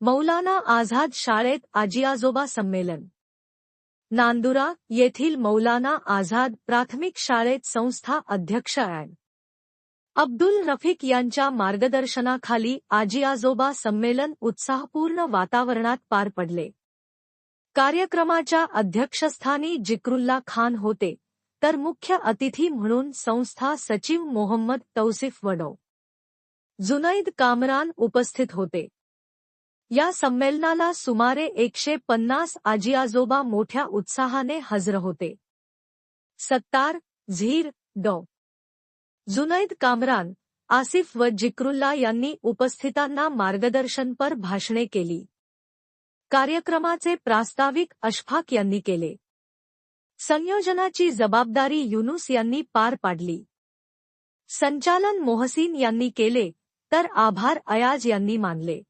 मौलाना आझाद शाळेत आजी आजोबा संमेलन. नांदुरा येथील मौलाना आझाद प्राथमिक शाळेत संस्था अध्यक्ष ॲड अब्दुल रफिक यांच्या मार्गदर्शनाखाली आजी आजोबा संमेलन उत्साहपूर्ण वातावरणात पार पडले. कार्यक्रमाच्या अध्यक्षस्थानी जिक्रुल्ला खान होते तर मुख्य अतिथी म्हणून संस्था सचिव मोहम्मद तौसिफ वडो. जुनैद कामरान उपस्थित होते. या संमेलनाला सुमारे एकशे पन्नास आजी आजोबा मोठ्या उत्साहाने हजर होते. सत्तार झीर डॉ. जुनैद कामरान आसिफ व जिक्रुल्ला यांनी उपस्थितांना मार्गदर्शनपर भाषणे केली. कार्यक्रमाचे प्रास्ताविक अशफाक यांनी केले. संयोजनाची जबाबदारी युनुस यांनी पार पाडली. संचालन मोहसीन यांनी केले तर आभार अयाज यांनी मानले.